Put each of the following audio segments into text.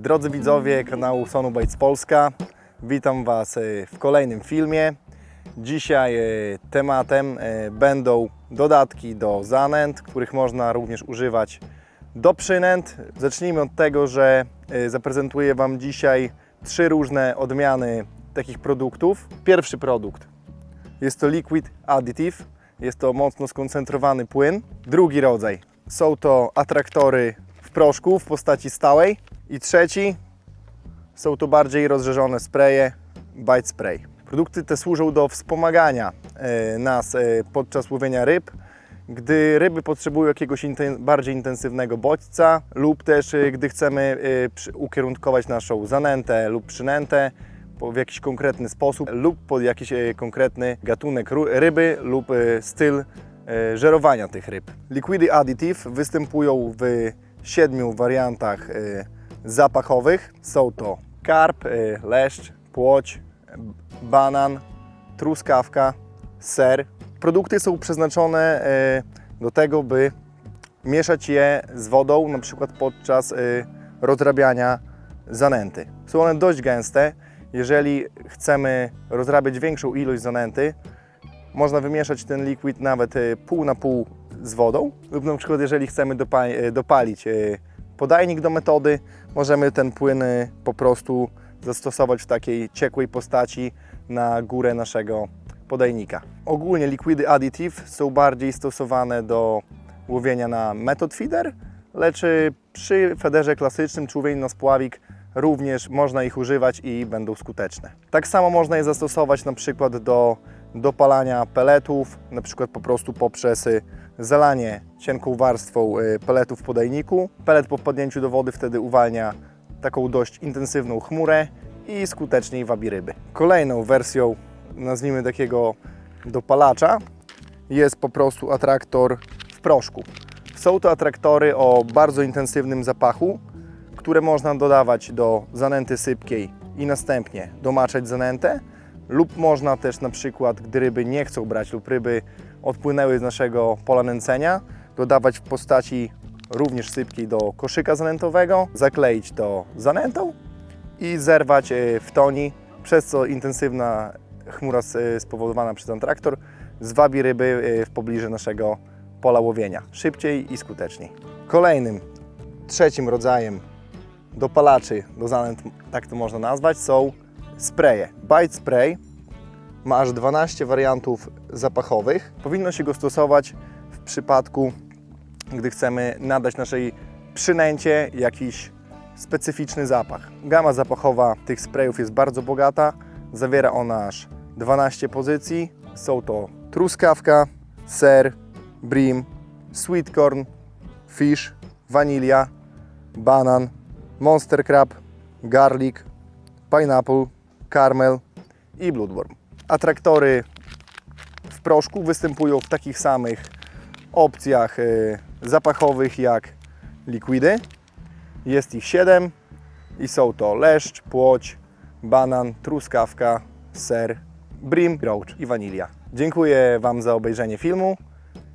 Drodzy widzowie kanału Sonubites Polska, witam Was e, w kolejnym filmie. Dzisiaj e, tematem e, będą dodatki do zanęt, których można również używać do przynęt. Zacznijmy od tego, że zaprezentuję Wam dzisiaj trzy różne odmiany takich produktów. Pierwszy produkt jest to Liquid Additive, jest to mocno skoncentrowany płyn. Drugi rodzaj są to atraktory w proszku w postaci stałej. I trzeci są to bardziej rozszerzone spraye Bite Spray. Produkty te służą do wspomagania e, nas e, podczas łowienia ryb, gdy ryby potrzebują jakiegoś inten- bardziej intensywnego bodźca lub też e, gdy chcemy ukierunkować naszą zanętę lub przynętę w jakiś konkretny sposób lub pod jakiś konkretny gatunek ryby lub styl żerowania tych ryb. Liquidy Additive występują w siedmiu wariantach zapachowych. Są to karp, e, leszcz, płoć, banan, truskawka, ser. Produkty są przeznaczone e, do tego, by mieszać je z wodą, na przykład podczas e, rozrabiania zanęty. Są one dość gęste. Jeżeli chcemy rozrabiać większą ilość zanęty, można wymieszać ten liquid nawet pół na pół z wodą lub na przykład jeżeli chcemy dopa- dopalić podajnik do metody, możemy ten płyn e, po prostu zastosować w takiej ciekłej postaci na górę naszego podajnika. Ogólnie liquidy additive są bardziej stosowane do łowienia na method feeder, lecz e, przy federze klasycznym czy łowieniu na spławik również można ich używać i będą skuteczne. Tak samo można je zastosować na przykład do dopalania peletów, na przykład po prostu poprzez y, zalanie cienką warstwą y, peletów w podajniku. Pelet po wpadnięciu do wody wtedy uwalnia taką dość intensywną chmurę i skuteczniej wabi ryby. Kolejną wersją, nazwijmy takiego dopalacza, jest po prostu atraktor w proszku. Są to atraktory o bardzo intensywnym zapachu, które można dodawać do zanęty sypkiej i następnie domaczać zanętę, lub można też na przykład, gdy ryby nie chcą brać lub ryby odpłynęły z naszego pola nęcenia, dodawać w postaci również sypkiej do koszyka zanętowego, zakleić to zanętą i zerwać e, w toni, przez co intensywna chmura s- spowodowana przez ten traktor zwabi ryby e, w pobliżu naszego pola łowienia szybciej i skuteczniej. Kolejnym, trzecim rodzajem dopalaczy do zanęt, tak to można nazwać, są spraye. Bite Spray ma aż 12 wariantów zapachowych. Powinno się go stosować w przypadku, gdy chcemy nadać naszej przynęcie jakiś specyficzny zapach. Gama zapachowa tych sprayów jest bardzo bogata. Zawiera ona aż 12 pozycji. Są to truskawka, ser, brim, sweet corn, fish, wanilia, banan, monster crab, garlic, pineapple, caramel i bloodworm. Atraktory w proszku występują w takich samych opcjach y, zapachowych jak likwidy. Jest ich 7 i są to leszcz, płoć, banan, truskawka, ser, brim, roach i wanilia. Dziękuję Wam za obejrzenie filmu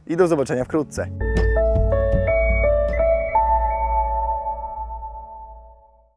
i do zobaczenia wkrótce.